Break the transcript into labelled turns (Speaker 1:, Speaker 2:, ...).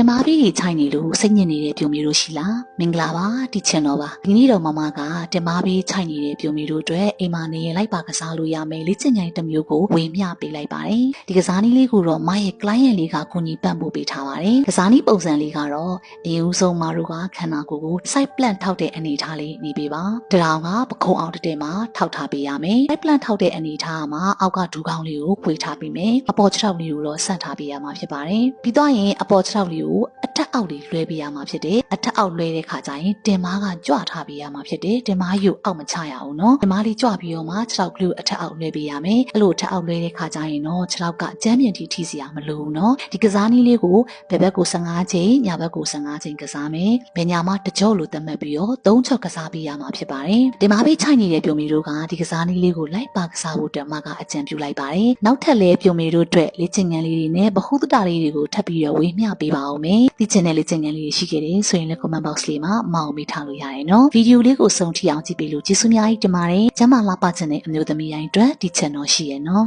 Speaker 1: ဓမ္မပြီးကြီးချိုင်နေလို့စိတ်ညစ်နေတဲ့ပြုံမျိုးတို့ရှိလားမင်္ဂလာပါဒီချန်တော်ပါဒီနေ့တော့မမကဓမ္မပြီးချိုင်နေတဲ့ပြုံမျိုးတို့အတွက်အိမ်မှာနေရင်လိုက်ပါကစားလို့ရမယ်လေ့ကျင့်ခန်းတစ်မျိုးကိုဝေမျှပေးလိုက်ပါတယ်ဒီကစားနည်းလေးကိုတော့မရဲ့ client လေးကကိုကြီးပံ့ပိုးပေးထားပါတယ်ကစားနည်းပုံစံလေးကတော့အရင်ဦးဆုံးမတို့ကခန္ဓာကိုယ်ကို side plant ထောက်တဲ့အနေထားလေးနေပေးပါတရောင်ကပခုံးအောင်တစ်တဲမှာထောက်ထားပေးရမယ် side plant ထောက်တဲ့အနေထားမှာအောက်ကဒူးကောင်းလေးကိုဖွေထားပေးမယ်အပေါ်ခြေထောက်လေးကိုတော့ဆန့်ထားပေးရမှာဖြစ်ပါတယ်ပြီးတော့ရင်အပေါ်ခြေထောက်လေးကိုအထက်အောက်လေးလွှဲပေးရမှာဖြစ်တယ်အထက်အောက်လွှဲတဲ့ခါကျရင်တင်မားကကြွထားပေးရမှာဖြစ်တယ်တင်မားယူအောက်မချရအောင်နော်တင်မားလေးကြွပြီးတော့မှခြေထောက်ကလေးကိုအထက်အောက်လွှဲပေးရမယ်အဲ့လိုအထက်အောက်လွှဲတဲ့ခါကျရင်တော့ခြေထောက်ကကြမ်းပြင်ထိထိစီရမလို့နော်ဒီကစားနည်းလေးကိုဘယ်ဘက်ကို15ချိန်ညာဘက်ကို15ချိန်ကစားမယ်ဘယ်ညာမှာတကြော့လို့သတ်မှတ်ပြီးတော့၃ချက်ကစားပေးရမှာဖြစ်ပါတယ်တင်မားပေးချိုင်နေတဲ့ပြုံမီတို့ကဒီကစားနည်းလေးကိုလိုက်ပါကစားဖို့တက်မကအကြံပြုလိုက်ပါတယ်နောက်ထပ်လည်းပြုံမီတို့အတွက်လေ့ကျင့်ခန်းလေးတွေနဲ့ဗဟုသုတလေးတွေကိုထပ်ပြီးတော့ဝေမျှပေးပါအောင်မယ်ဒီ channel လေးကျင့်ခန်းလေးတွေရှိခဲ့တယ်ဆိုရင်လည်း comment box လေးမှာမအောင်မိထားလို့ရတယ်နော်ဗီဒီယိုလေးကိုစုံထိအောင်ကြည့်ပေးလို့ကျေးဇူးများကြီးတင်ပါတယ်ကျမ်းမာလာပါခြင်းတဲ့အမျိုးသမီးတိုင်းအတွက်ဒီ channel ရှိရနော်